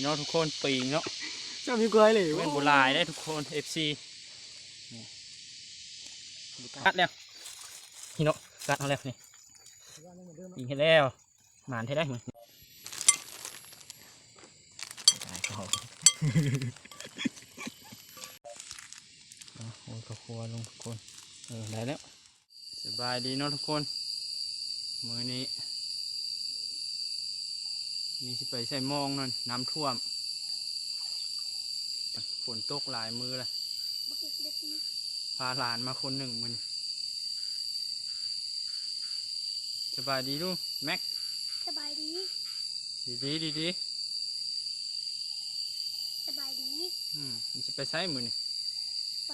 พี่น้องทุกคนปีงเนาะเจ้ามีเกยเลยเป็นโบราณได้ทุกคน FC นี่กัดแล้วพี่น้องกัดเอาแล้วนี่ปีงให้แล้วหมานให้ได้เหมือนได้ก็เอาเอาโอ้ยก็ครัวลงทุกคนเออได้แล้วสบายดีเนาะทุกคน มือนี้ มีสิไปใส่หมองนั่นน้ำท่วม ฝนตกหลายมือเลยพาหลานมาคนหนึ่งมือนี้สบายดีลูกแม็กสบายดี ดีดีดีดีสบายดี อืมมันจะไปใช้มือนี่ไป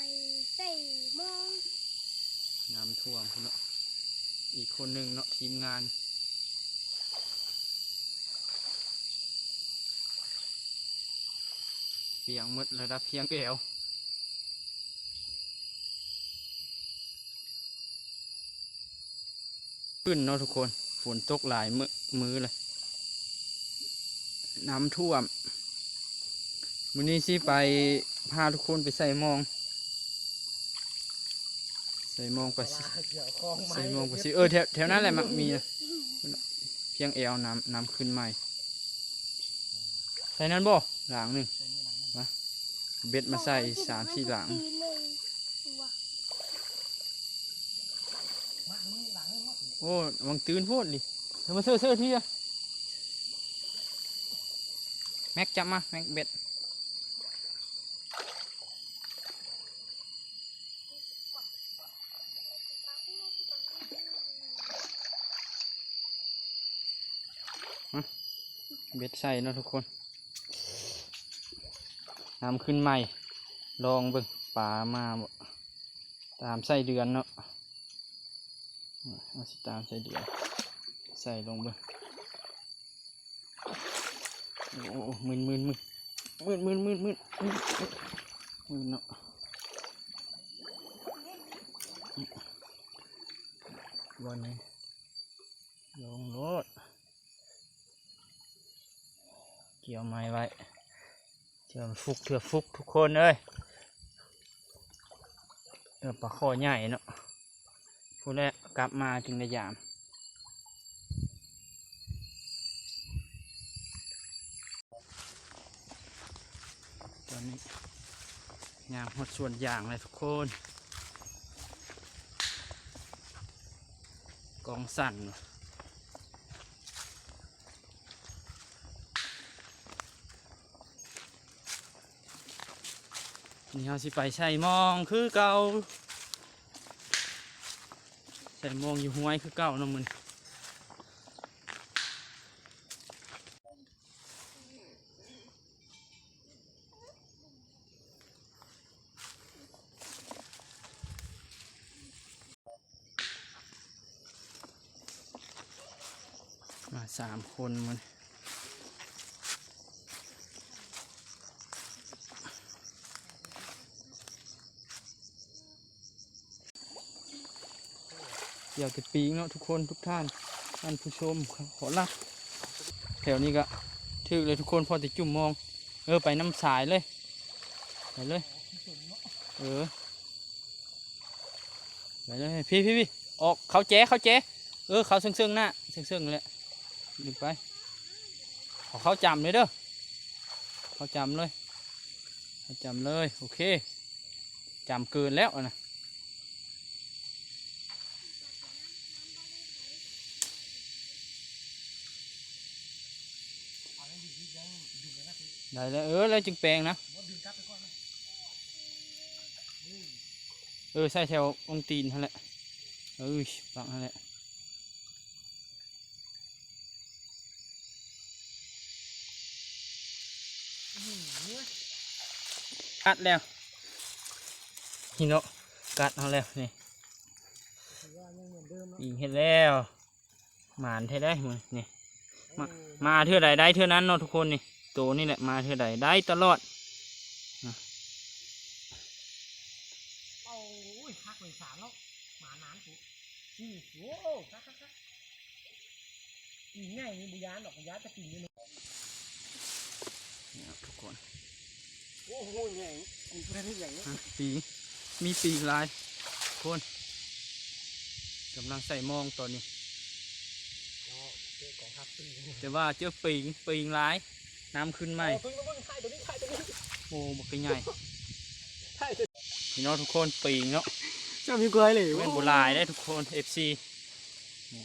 ใส่หมอง น้ำท่วมพุ่นเนาะอีกคนหนึ่งเนาะทีมงาน เพียงหมดระดับเพียงเอวขึ้นเนาะทุกคน ฝนตกหลายมือมือเลย น้ำท่วมวันนี้สิไปพาทุกคนไปใส่หมอง ใส่หมองไปสิเกี่ยวคลองไม้ใส่หมองไปสิเออแถวแถวนั้นแหละมักมีนะเพียงเอวน้ำน้ำขึ้นใหม่ใส่นั้นบ่หลังหนึ่ง เบ็ดมาใส่สามสี่หลังโอ้วังตื่นโพดดิเดี๋ยวมาเสื้อเสื้อที่อะแม็กจับมา แม็กเบ็ดเบ็ดใส่เนาะทุกคน น้ำขึ้นใหม่ ลองเบิ่งปลามาบ่ตามไส้เดือนเนาะเอาสิตามใส่เดียวใส่ลงเบิ่งโอ้โหมึนมึนมึนมึนมึนมึนมึนมึนมึนเนาะบอลนี้ลงรถเกี่ยวไม้ไว้ เชื่อฟุกเถื่อฟุกทุกคนเอ้ยเออปลาคอใหญ่เนาะพูดแล้วกลับมาจึงได้ยามตอนนี้ยางหมดส่วนอย่างเลยทุกคน กองสั่นว่ะ นี่เราสิไปใส่มองคือเก่าใส่มองอยู่ห้วยคือเก่าเนาะมันมาสามคนมัน อยากจะปีงเนาะทุกคนทุกท่านท่านผู้ชมขอรับแถวนี้ก็ถึกเลยทุกคนพอติจุ่มมอง เออไปน้ำสายเลยไปเลยเออไปเลยพี่พี่พี่ออกเขาแจ้เขาแจ้เออเขาเซิงเซิงๆหน้าเซิงเซิงๆเลยดึงไปเอเขาจำเลยเด้อเขาจำเลยเขาจำเลยโอเคจำเกินแล้วนะ ได้แล้วเออแล้วจึงแปลงนะเออใส่แถวองตีนนั่นแหละเออปังนั่นแหละกัดแล้วฮิโนะกัดเอาแล้วนี่ยิงเห็ดแล้วหมานเท่ได้มึงนี่มามาเท่าใดได้เท่านั้นเนาะทุกคนนี่ ตัวนี่แหละมาเท่าใดได้ตลอดโอ้ยหักเลยสามแล้วหมานานสุดอือโอ้คักคักคักอีง่ายนี่บุยานดอกบุยานจะกินอยู่เนาะคนโอ้โหใหญ่มีประเทศอย่างนี้ฮะปีกมีปีกลายคนกำลังใส่มองตอนนี้แล้วเจอกองทัพตีแต่ว่าเจอปีงปีงลาย น้ำขึ้นไหมโอ้พึ่งมาเบิ่งถ่ายตัวนี้ถ่ายตัวนี้โอ้บักใหญ่ถ่ายตัวพี่น้องทุกคนปีงเนาะเจ้ามีกล้วยเลยเป็นโบราณได้ทุกคน FC นี่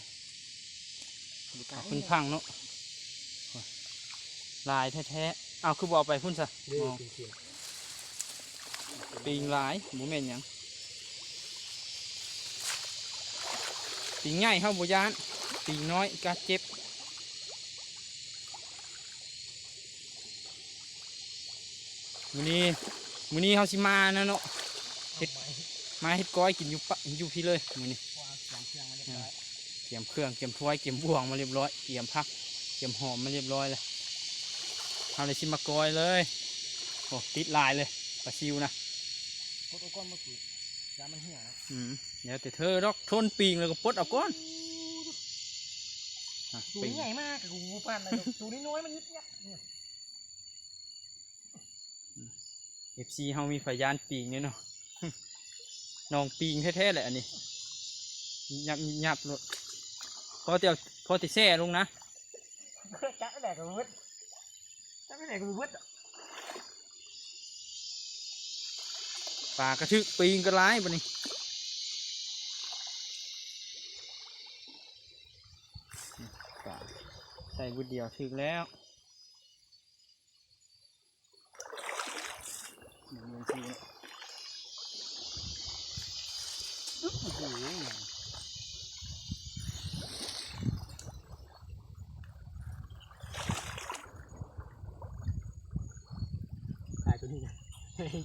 เอาขึ้นพังเนาะลายแท้ๆเอาคือบอกไปพุ่นซะเด้อ๋ออเขียนปีงลายหมูเมนหยังปีงใหญ่เข้าบุยานปีงน้อยกาเจ็บ มือนี้มือนี้เขาสิมานะเนาะเฮ็ดมาเฮ็ดก้อยกินอยู่ปะอยู่พี่เลยมือนี้วางเสียงเสียงมาเรียบร้อยเตรียมเครื่องเตรียมถ้วยเตรียมบ่วงมาเรียบร้อยเตรียมพักเตรียมหอมมาเรียบร้อยเลยเอาเลยชิมมากอยเลยโอ้ติดลายเลยปลาซิวนะกดเอาก้อนมาสูดยามันเหี่ยนะอืมเดี๋ยวแต่เธอดอกทนปีงแล้วก็ปลดเอาก้อนอะตัวปีงใหญ่มากกูปั่นเลยตัวนี้น้อยมันนิดเดียวเนี่ย เอ ฟซีเฮามีพยานปีงเนี่ยเนาะน้องปีงแท้ๆแหละอันนี้ยับยับรถพอเตียวพอติแซ่ลงนะจับไม่ได้กับมึดจับไม่ได้กับมึดปลากระทึกปีงกระไรปะนี่ปลาใส่บุดเดียวถึกแล้วเดี๋ยวมือทีนะโอ้โห ถ่ายตัวนี้นะ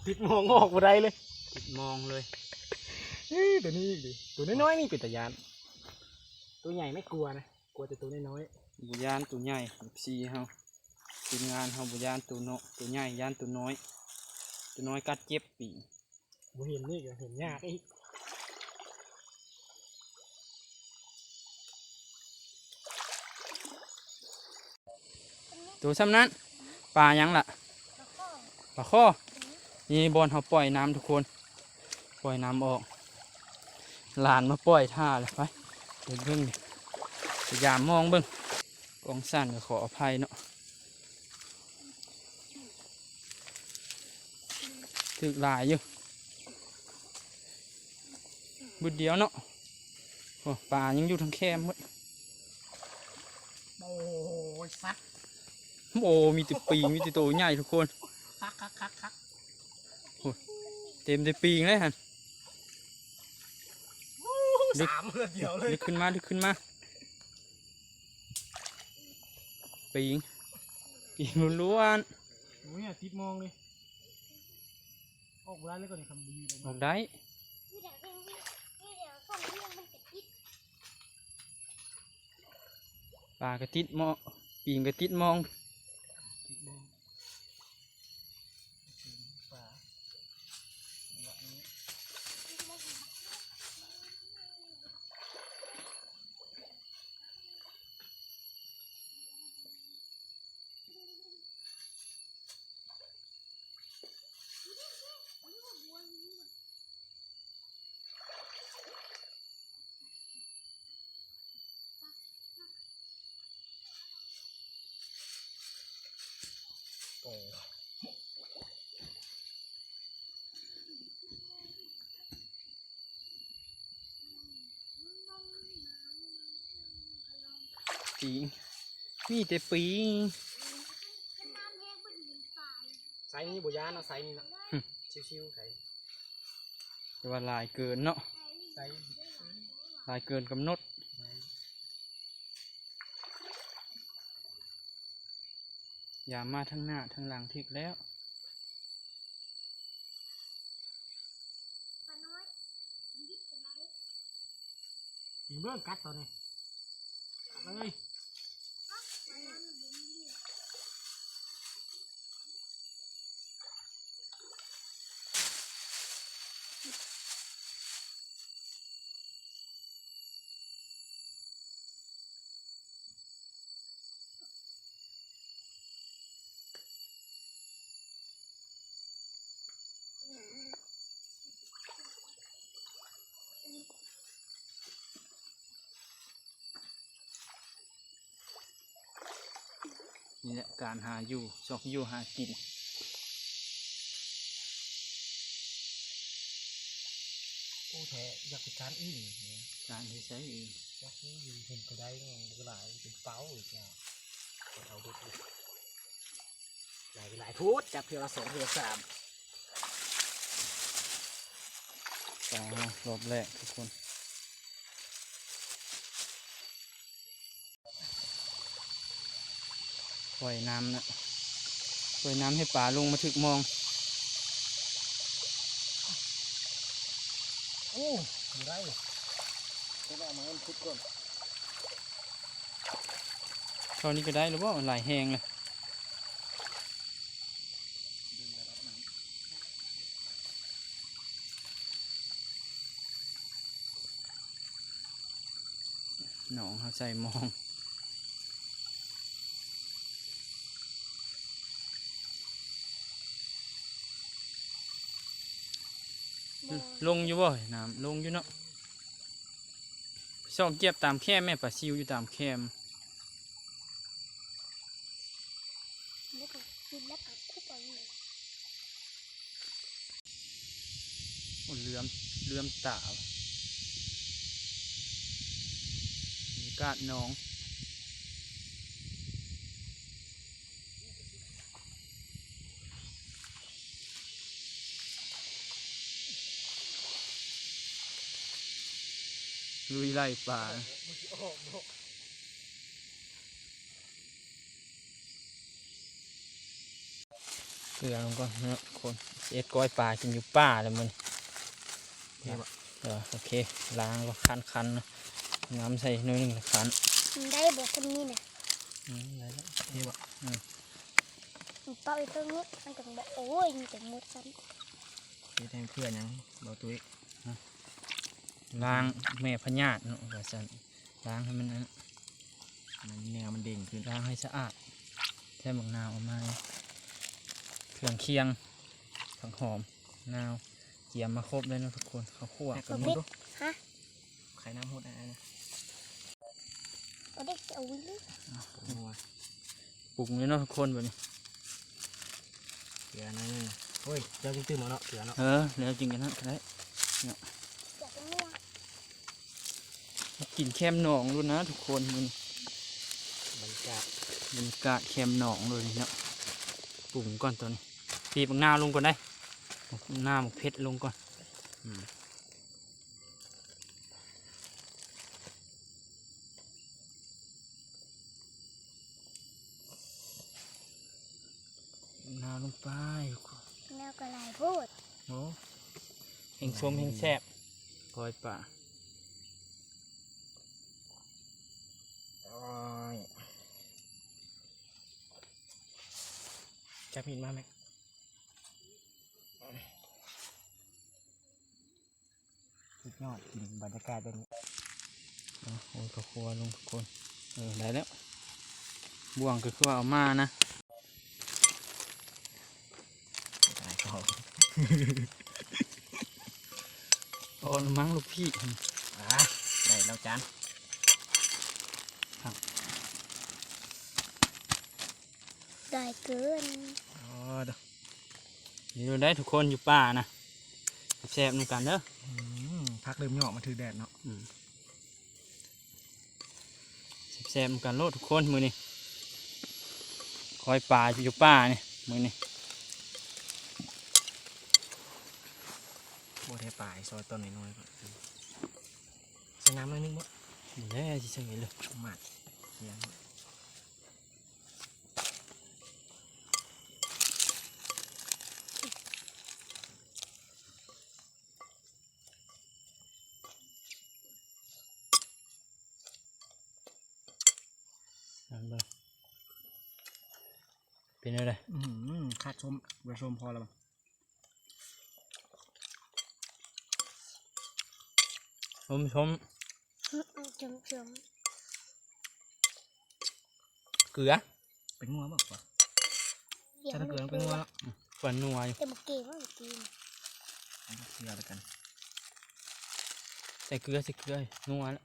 ปิดมองออกบ่ได้เลยติดมองเลยเอ้ยตัวนี้อีกดิตัวน้อยๆนี่เป็นตะยาน ตัวใหญ่ไม่กลัวนะ กลัวแต่ตัวน้อยบุยานตัวใหญ่ซีเฮาทีมงานเฮาบุยานตัวโนตัวใหญ่ยานตัวน้อย ตัวน้อยกัดเจ็บปีกๆบ่เห็นนี่ก็เห็นยากอีกตัวซ้ำนั้นปลายังล่ะแล้วก็ปลาข้อ นี่บอลเขาปล่อยน้ำทุกคน ปล่อยน้ำออกหลานมาปล่อยท่าเลยไปเดินเบิ่งดิพยายามมองเบิ่งกองสั่นก็ขออภัยเนาะถึกหลายอยู่บุดเดียวเนาะโอ้ปลายังอยู่ทั้งแคมหมดโอ้ยซัดโอ้มีแติปีงมีแติตัวใหญ่ทุกคนคักคักคักคัก เต็มแต่ปีงเลยฮะลึกสามเพื่อเดียวเลยดึกขึ้นมาดึกขึ้นมา ปีงปีงล้วนโอ้ยเนี่ยติดมองเลย ออกร้านเลยก่อนคำดีเลยๆออกได้วิธีการวิ่งวิธีการส่งเรื่องมันจะคิดปลากระติดมองปีงกระติดมอง ติดมองปลาเนี่ยอันนี้ โอ้ ปีงมีแต่ปีงก็น้ำแห้งบนหินทรายไซส์นี้บุยานเนาะไซส์นี้เนาะหึชิวๆไซส์แต่ว่าหลายเกินเนาะไซส์หลายเกินกำหนดอย่ามาทั้งหน้าทั้งหลังทิกแล้วปลาน้อยยิบไปไหนยิงเบื้องกัดตัวนี้กัดเลย ปลาน้อยมันบ่มีเลือด นี่แหละการหาอยู่ชอกอยู่หากิน โอ้แท้อยากไปการอื่นเนี่ยการที่ใช้เองอยากนี่อยู่เห็นก็ได้ไงก็หลายเป็นเป้าอีกแล้วเอาดูดิหลายหลายพุทจับเพียงละสองเพียงละสามปลารอบแรกทุกคน ปล่อยน้ำนะปล่อยน้ำให้ป่าลงมาถึกมอง โอ้อยู่ได้ก็ได้มาเงินพุทก่อนเท่านี้ก็ได้หรือว่าหลายแหงเลยหนองเขาใส่มอง ลงอยู่บ่น้ำลงอยู่เนาะซอกเก็บตามแคมแม่ปลาซิวอยู่ตามแคมแล้วก็กินแล้วก็คุบเอาอยู่โอ้เลื่อมเลื่อมตาว่ะบรรยากาศหน้อง ลุยไล่ป่าเกลือลงก่อนนะคนเอ็ดก้อยปลากินอยู่ป่าเลยมันเออโอเคล้างแล้วคันคันๆนะน้ำใส่หน้อยหนึ่งแล้วคันมันได้บอกคนนี้นะอืมได้แล้วเท่บะมันเป่าอีกตรงนี้มันถึงบอกโอ้ยมันถึงมุดซ้เท่แทนเพื่อนยังเราตุ้ย ล้างแม่พญาติเนาะว่าซั่นล้างให้มันอันมันแนวมันเด้งขึ้นล้างให้สะอาดแท่บักนาวเออกมาเครื่องเคียงผักหอมนาวเจียมมาครบเลยเนาะทุกคนข้าวคั่วแกกัระนมุดดูำฮะไข่น้ำหดอะไรนะเอาได้เอาวิ่งเลยนัวปรุงเลยเนาะทุกคนแบบนี้เกลือหน่อยหนึงเฮ้ยเจ้าจิ้งตื้มมาเนาะเกลือเนาะเออแล้วจริงกันนะก็ได้อยากจะนัว กินแคมหนองดูนะทุกคนมันบรรยากาศบรรยากาศแคมหนองเลยเนาะปรุงก่อนตัวนี้ปีบหน้าวลงก่อนได้หน้าหมกเพชรลงก่อนอืมหน้าวลงไปแนวกระไรพูดโอ้เฮงส้มเฮงแซ่บปล่อยป่า โอ้ย จับหินมาไหมสุดยอดกินบรรยากาศแบบนี้เอาโอ้ยข้าวคั่วลงทุกคน เออ ได้แล้ว บ่วงก็คือว่าเอามานะตายก็โอ้มั้งลูกพี่อะได้แล้วจานได้เกิน อ๋อเด้ออยู่ได้ทุกคนอยู่ป่านะแซ่บๆนำกันเด้ออืมพักเริ่มเหยาะมาถือแดดเนาะอืมแซ่บๆนำกันโลดทุกคนมือนี่คอยป่าอยู่ป่านี่มือนี่บัวเทปลายซอยต้นน้อยๆก่อนใส่น้ำหน่อยนึงบ่แย่สิเฉยเลยหมัดเคียง เป็นอะไรอืมขาดชมเบอร์ชมพอแล้วมั้งชมชมชมชมเกลือ เป็นงัวบ่ปะเดี๋ยวถ้าถ้าเกิดมันเป็นงัวแล้วฝันนัวอยู่แต่บอกเก่งว่าเมื่อกี้นะเคี่ยวแล้วกัน ใส่เกลือใส่เกลือนัวแล้ว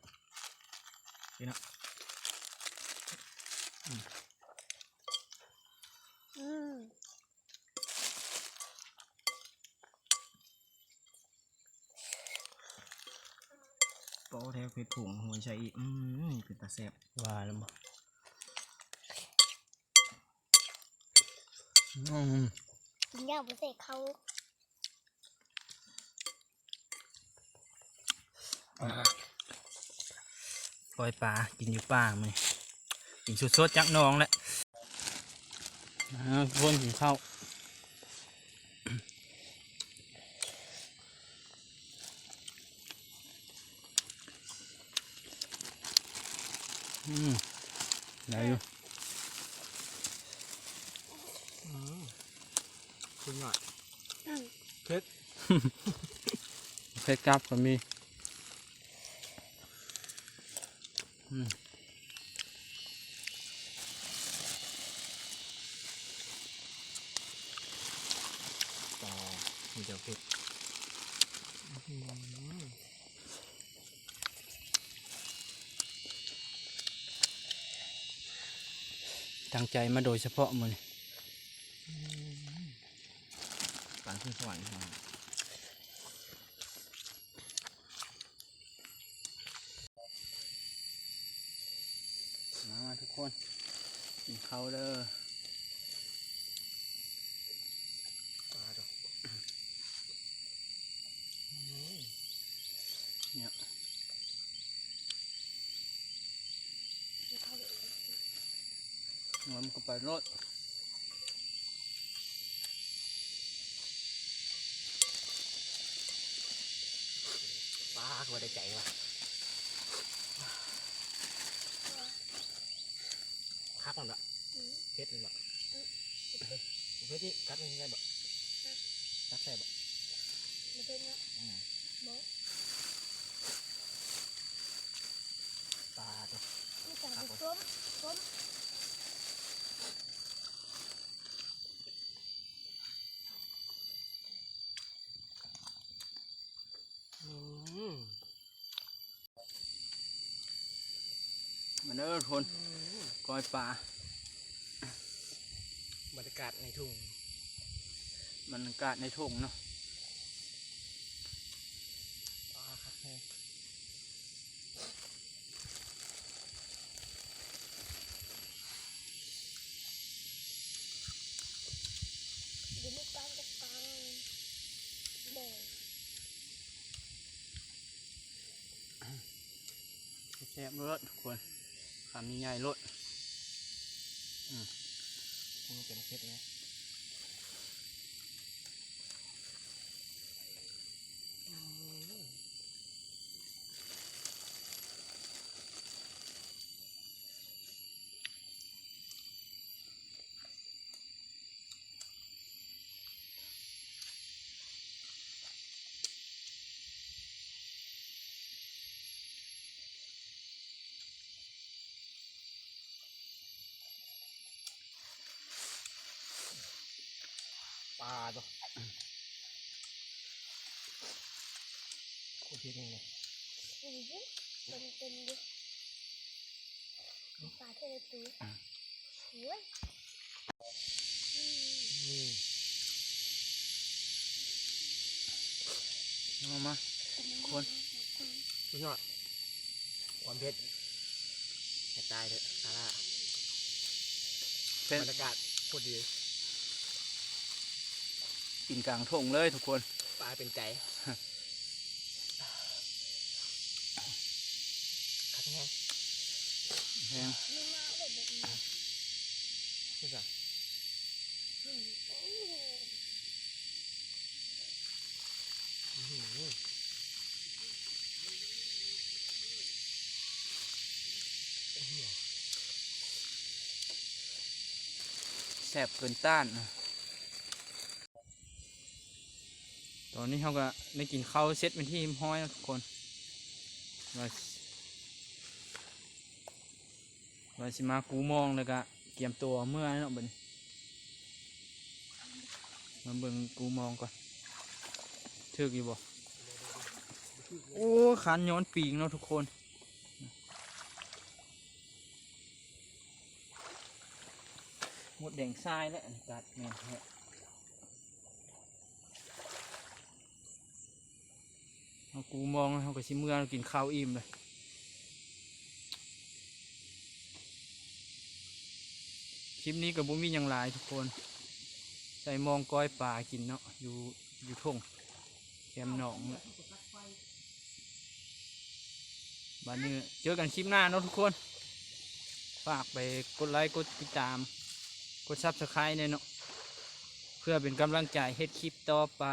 นี่เนาะ ผ็ดผงหัวใช้อีกอืมเป็นตาแซ่บว่าแล้วบ่อืมกินยากบ่เสกเขาปล่อยปลากินอยู่ป่ามั้ยกินสดๆจากหน้องแหละอ่าคนกินข้าว อืมได้อยู่คุณหน่อยเพชรกลับก็มี อืม ต่อมีเดี๋ยวเผ็ด ตั้งใจมาโดยเฉพาะมือปานขึ้นสวรรค์ครับมามาทุกคนกินข้าวเด้อ ปลาดอก เนี่ย เขา มันก็ไปรถปลาก็ได้ใจว่ะคักมันละอืมเผ็ดมันละเผ็ดนี่กัดมันได้บ่กัดใส่บ่ มันเป็นเนาะบ่ ปลาดอก มีการไปต้มต้ม อืม มาเด้อทุกคนก้อยปลาบรรยากาศในทุ่งบรรยากาศในทุ่งเนาะ ปลาคักแท้ อยู่ในกลางกับกลางบ่ แซ่บรถทุกคนคำใหญ่ๆลดอืมคุณเป็นเพชรหม มปลาตัวโคตรเผ็ดเลยมันเยอะมันเป็นเยอะปลาเทเลตูโอ้ยอืมอืมเอามาคนสุดยอดความเผ็ดให้ตายเถอะซาร่าเป็นบรรยากาศโคตรดี กินกลางทุ่งเลยทุกคน ปลาเป็นใจคัดแห้งแพงมีมาแบบนี้นี่จ้ะอืมโอ้อื้อหือโอ้โหแซ่บเกินต้านนะ อนนี้เขาก็ได้กินข้าวเซ็ตเป็นที่ห้อยทุกคนว่าสิว่าสิมากูมองเลยกะเตรียมตัวเมื่อเนาะบันมาเบิ่งกูมองก่อนถึกอยู่บ่โอ้ขันย้อนปีงเนาะทุกคนหมดแดงทรายแล้วอันนี้กัดแม่ กูมองเขาก็ชิมเมื่อกินข้าวอิ่มเลยคลิปนี้กับบุ้มีอย่างหลายทุกคน ใส่มองก้อยป่ากินเนาะอยู่อยู่ทุ่งแคมหนองบันนี้เจอกันคลิปหน้าเนาะทุกคน ฝากไปกดไลค์กดติดตาม กดซับสไครต์เนาะเพื่อเป็นกำลังใจให้คลิปต่อไป